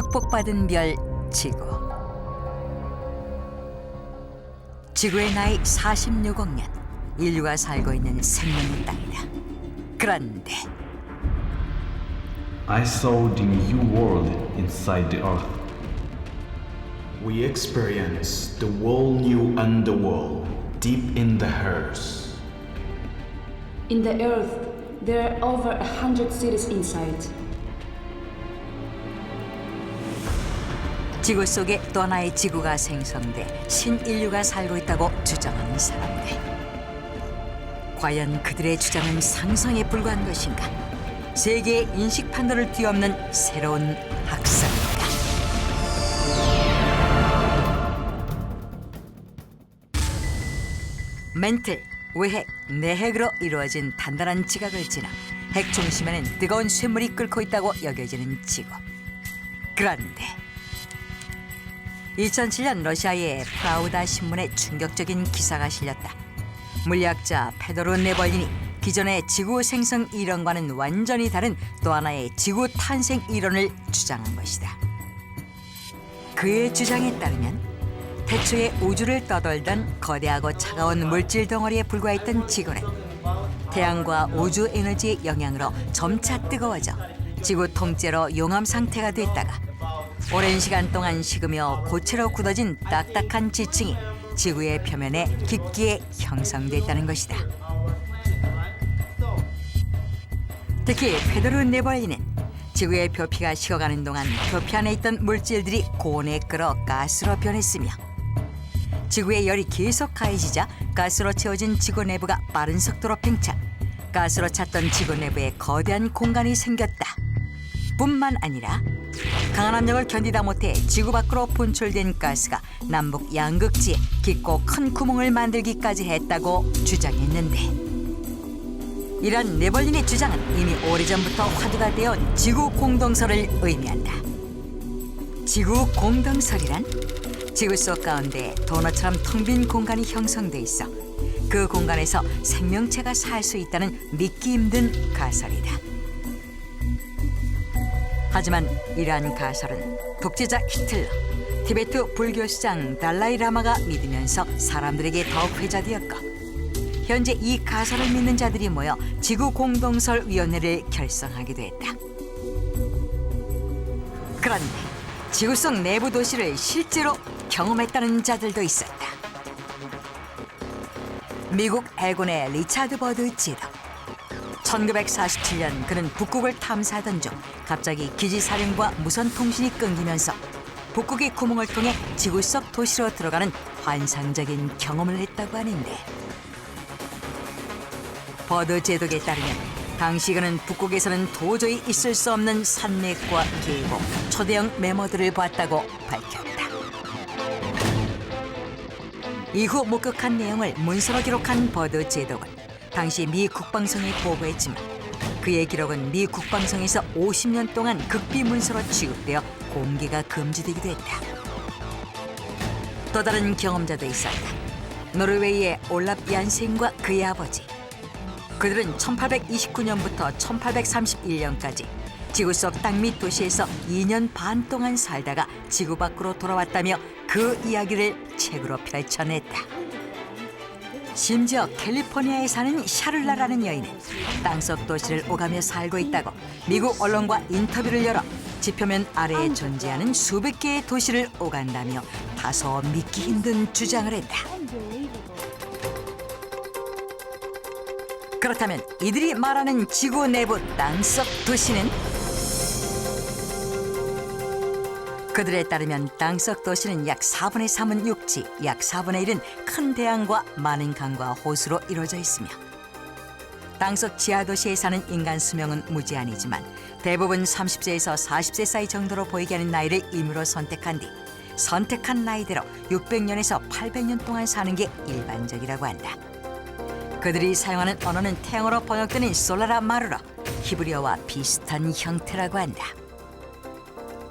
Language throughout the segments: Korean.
축복받은 별 지구. 지구의 나이 46억 년. 인류가 살고 있는 생명의 땅이다. 그런데 I saw the new world inside the earth. We experience the whole new underworld deep in the earth. In the earth, there are over a hundred cities inside. 지구 속에 또 하나의 지구가 생성돼 신인류가 살고 있다고 주장하는 사람들. 과연 그들의 주장은 상상에 불과한 것인가? 세계의 인식 판도를 뒤엎는 새로운 학설인가? 멘틀, 외핵, 내핵으로 이루어진 단단한 지각을 지나 핵 중심에는 뜨거운 쇠물이 끓고 있다고 여겨지는 지구. 그런데 2007년 러시아의 프라우다 신문에 충격적인 기사가 실렸다. 물리학자 페도로 네벌린이 기존의 지구 생성 이론과는 완전히 다른 또 하나의 지구 탄생 이론을 주장한 것이다. 그의 주장에 따르면 태초에 우주를 떠돌던 거대하고 차가운 물질 덩어리에 불과했던 지구는 태양과 우주 에너지의 영향으로 점차 뜨거워져 지구 통째로 용암 상태가 됐다가 오랜 시간 동안 식으며 고체로 굳어진 딱딱한 지층이 지구의 표면에 깊게 형성됐다는 것이다. 특히 페드로 네벌리는 지구의 표피가 식어가는 동안 표피 안에 있던 물질들이 고온에 끓어 가스로 변했으며 지구의 열이 계속 가해지자 가스로 채워진 지구 내부가 빠른 속도로 팽창 가스로 찼던 지구 내부에 거대한 공간이 생겼다. 뿐만 아니라 강한 압력을 견디다 못해 지구 밖으로 분출된 가스가 남북 양극지에 깊고 큰 구멍을 만들기까지 했다고 주장했는데 이런 네벌린의 주장은 이미 오래전부터 화두가 되어온 지구 공동설을 의미한다. 지구 공동설이란 지구 속 가운데 도너처럼 텅 빈 공간이 형성돼 있어 그 공간에서 생명체가 살 수 있다는 믿기 힘든 가설이다. 하지만 이러한 가설은 독재자 히틀러, 티베트 불교 수장 달라이 라마가 믿으면서 사람들에게 더욱 회자되었고 현재 이 가설을 믿는 자들이 모여 지구 공동설 위원회를 결성하기도 했다. 그런데 지구 속 내부 도시를 실제로 경험했다는 자들도 있었다. 미국 해군의 리차드 버드 제독. 1947년 그는 북극을 탐사하던 중 갑자기 기지 사령과 무선 통신이 끊기면서 북극의 구멍을 통해 지구 속 도시로 들어가는 환상적인 경험을 했다고 하는데 버드 제독에 따르면 당시 그는 북극에서는 도저히 있을 수 없는 산맥과 계곡, 초대형 매머들을 봤다고 밝혔다. 이후 목격한 내용을 문서로 기록한 버드 제독은 당시 미 국방성에 보고했지만 그의 기록은 미 국방성에서 50년 동안 극비 문서로 취급되어 공개가 금지되기도 했다. 또 다른 경험자도 있었다. 노르웨이의 올랍 얀센과 그의 아버지. 그들은 1829년부터 1831년까지 지구 속 땅 밑 도시에서 2년 반 동안 살다가 지구 밖으로 돌아왔다며 그 이야기를 책으로 펼쳐냈다. 심지어 캘리포니아에 사는 샤를라라는 여인은 땅속 도시를 오가며 살고 있다고 미국 언론과 인터뷰를 열어 지표면 아래에 존재하는 수백 개의 도시를 오간다며 다소 믿기 힘든 주장을 했다. 그렇다면 이들이 말하는 지구 내부 땅속 도시는 그들에 따르면 땅속 도시는 약 4분의 3은 육지, 약 4분의 1은 큰 대양과 많은 강과 호수로 이루어져 있으며 땅속 지하 도시에 사는 인간 수명은 무제한이지만 대부분 30세에서 40세 사이 정도로 보이게 하는 나이를 임의로 선택한 뒤 선택한 나이대로 600년에서 800년 동안 사는 게 일반적이라고 한다. 그들이 사용하는 언어는 태양어로 번역되는 솔라라 마루로 히브리어와 비슷한 형태라고 한다.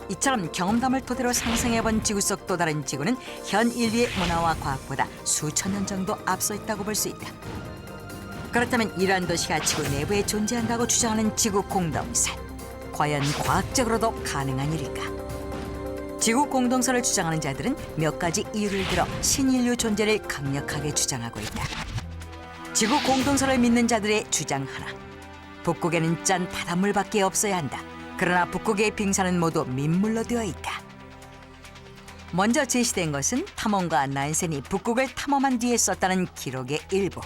이처럼 경험담을 토대로 상상해본 지구 속 또 다른 지구는 현 인류의 문화와 과학보다 수천 년 정도 앞서 있다고 볼 수 있다. 그렇다면 이러한 도시가 지구 내부에 존재한다고 주장하는 지구 공동설. 과연 과학적으로도 가능한 일일까? 지구 공동선을 주장하는 자들은 몇 가지 이유를 들어 신인류 존재를 강력하게 주장하고 있다. 지구 공동선을 믿는 자들의 주장 하나. 북극에는 짠 바닷물밖에 없어야 한다. 그러나 북극의 빙산은 모두 민물로 되어 있다. 먼저 제시된 것은 탐험가 난센이 북극을 탐험한 뒤에 썼다는 기록의 일부.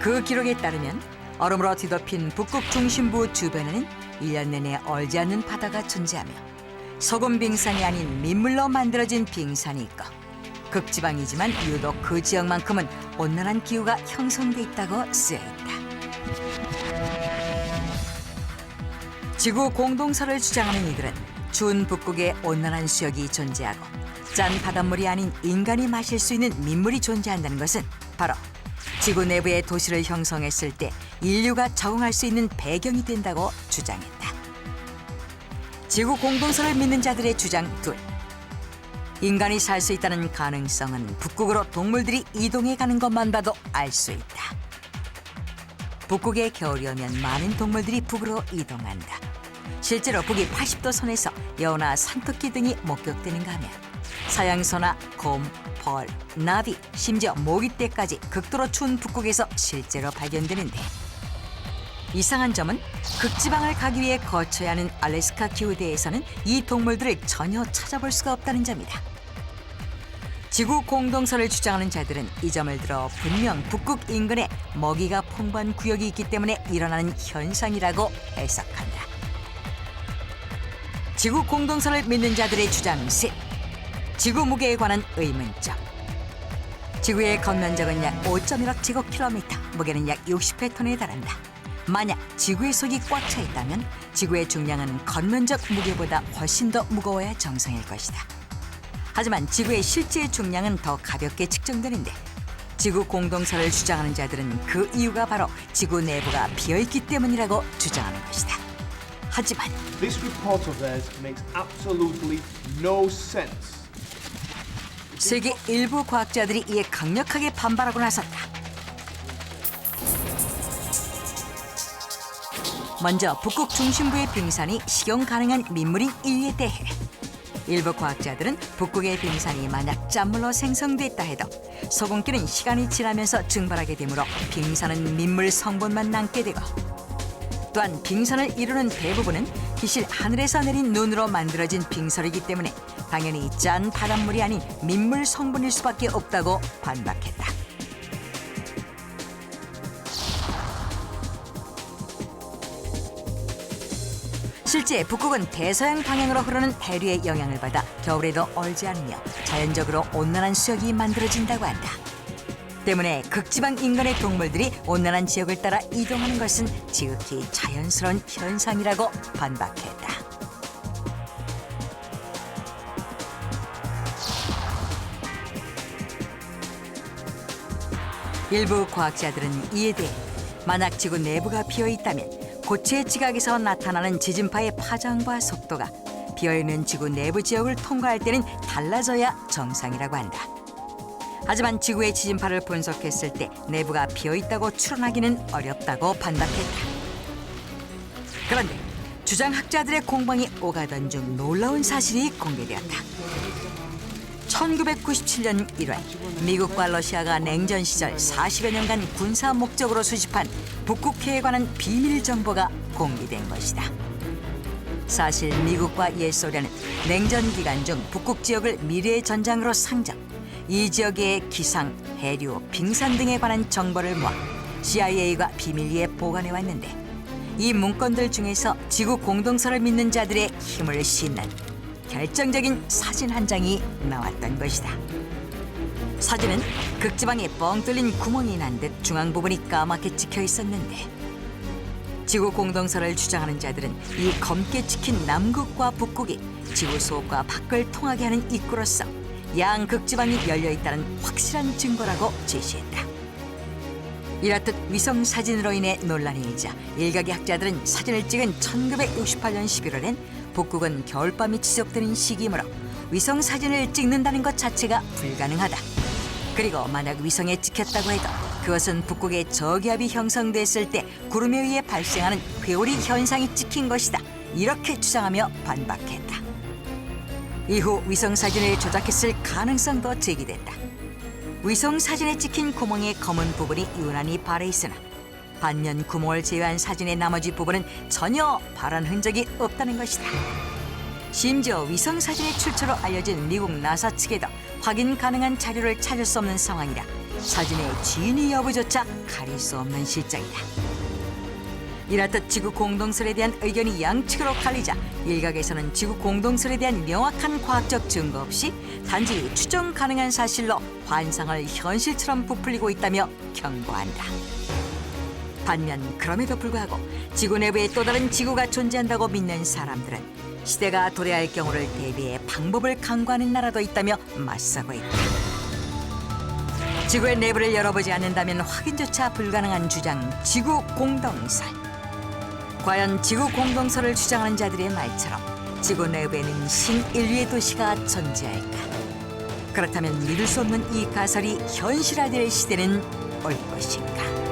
그 기록에 따르면 얼음으로 뒤덮인 북극 중심부 주변에는 일 년 내내 얼지 않는 바다가 존재하며 소금 빙산이 아닌 민물로 만들어진 빙산이 있고 극지방이지만 유독 그 지역만큼은 온난한 기후가 형성돼 있다고 쓰여 있다. 지구 공동설을 주장하는 이들은 추운 북극에 온난한 수역이 존재하고 짠 바닷물이 아닌 인간이 마실 수 있는 민물이 존재한다는 것은 바로 지구 내부의 도시를 형성했을 때 인류가 적응할 수 있는 배경이 된다고 주장했다. 지구 공동설을 믿는 자들의 주장 둘. 인간이 살 수 있다는 가능성은 북극으로 동물들이 이동해 가는 것만 봐도 알 수 있다. 북극의 겨울이 오면 많은 동물들이 북으로 이동한다. 실제로 북위 80도 선에서 여우나 산토끼 등이 목격되는가 하면 사양소나 곰, 벌, 나비, 심지어 모기떼까지 극도로 추운 북극에서 실제로 발견되는데 이상한 점은 극지방을 가기 위해 거쳐야 하는 알래스카 기후대에서는 이 동물들을 전혀 찾아볼 수가 없다는 점이다. 지구 공동선을 주장하는 자들은 이 점을 들어 분명 북극 인근에 먹이가 풍부한 구역이 있기 때문에 일어나는 현상이라고 해석한다. 지구 공동선을 믿는 자들의 주장 셋. 지구 무게에 관한 의문점. 지구의 겉면적은 약 5.1억 제곱킬로미터, 무게는 약 60회 톤에 달한다. 만약 지구의 속이 꽉 차 있다면 지구의 중량은 겉면적 무게보다 훨씬 더 무거워야 정상일 것이다. 하지만 지구의 실제 중량은 더 가볍게 측정되는데 지구 공동선을 주장하는 자들은 그 이유가 바로 지구 내부가 비어 있기 때문이라고 주장하는 것이다. 하지만 no. 세계 일부 과학자들이 이에 강력하게 반발하고 나섰다. 먼저 북극 중심부의 빙산이 식용 가능한 민물인 이유에 대해 일부 과학자들은 북극의 빙산이 만약 짠물로 생성됐다 해도 소금기는 시간이 지나면서 증발하게 되므로 빙산은 민물 성분만 남게 되고 또한 빙산을 이루는 대부분은 기실 하늘에서 내린 눈으로 만들어진 빙설이기 때문에 당연히 짠 바닷물이 아닌 민물 성분일 수밖에 없다고 반박했다. 실제 북극은 대서양 방향으로 흐르는 해류의 영향을 받아 겨울에도 얼지 않으며 자연적으로 온난한 수역이 만들어진다고 한다. 때문에 극지방 인간의 동물들이 온난한 지역을 따라 이동하는 것은 지극히 자연스러운 현상이라고 반박했다. 일부 과학자들은 이에 대해 만약 지구 내부가 비어 있다면 고체 지각에서 나타나는 지진파의 파장과 속도가 비어 있는 지구 내부 지역을 통과할 때는 달라져야 정상이라고 한다. 하지만 지구의 지진파를 분석했을 때 내부가 비어 있다고 추론하기는 어렵다고 반박했다. 그런데 주장학자들의 공방이 오가던 중 놀라운 사실이 공개되었다. 1997년 1월 미국과 러시아가 냉전 시절 40여 년간 군사 목적으로 수집한 북극해에 관한 비밀 정보가 공개된 것이다. 사실 미국과 옛소련은 냉전 기간 중 북극 지역을 미래의 전장으로 상정, 이 지역의 기상, 해류, 빙산 등에 관한 정보를 모아 CIA가 비밀리에 보관해 왔는데 이 문건들 중에서 지구 공동선을 믿는 자들의 힘을 싣는 결정적인 사진 한 장이 나왔던 것이다. 사진은 극지방에 뻥 뚫린 구멍이 난 듯 중앙 부분이 까맣게 찍혀 있었는데 지구 공동선을 주장하는 자들은 이 검게 찍힌 남극과 북극이 지구 속과 밖을 통하게 하는 입구로서 양 극지방이 열려 있다는 확실한 증거라고 제시했다. 이렇듯 위성 사진으로 인해 논란이 일자 일각의 학자들은 사진을 찍은 1968년 11월엔 북극은 겨울밤이 지속되는 시기이므로 위성 사진을 찍는다는 것 자체가 불가능하다. 그리고 만약 위성에 찍혔다고 해도 그것은 북극의 저기압이 형성됐을 때 구름에 의해 발생하는 회오리 현상이 찍힌 것이다. 이렇게 주장하며 반박했다. 이후 위성 사진을 조작했을 가능성도 제기된다. 위성 사진에 찍힌 구멍의 검은 부분이 유난히 발해 있으나 반면 구멍을 제외한 사진의 나머지 부분은 전혀 발한 흔적이 없다는 것이다. 심지어 위성 사진의 출처로 알려진 미국 나사 측에도 확인 가능한 자료를 찾을 수 없는 상황이라 사진의 진위 여부조차 가릴 수 없는 실정이다. 이렇듯 지구 공동설에 대한 의견이 양측으로 갈리자 일각에서는 지구 공동설에 대한 명확한 과학적 증거 없이 단지 추정 가능한 사실로 환상을 현실처럼 부풀리고 있다며 경고한다. 반면 그럼에도 불구하고 지구 내부에 또 다른 지구가 존재한다고 믿는 사람들은 시대가 도래할 경우를 대비해 방법을 강구하는 나라도 있다며 맞서고 있다. 지구의 내부를 열어보지 않는다면 확인조차 불가능한 주장 지구 공동설. 과연 지구 공동설을 주장하는 자들의 말처럼 지구 내부에는 신인류의 도시가 존재할까? 그렇다면 믿을 수 없는 이 가설이 현실화될 시대는 올 것인가?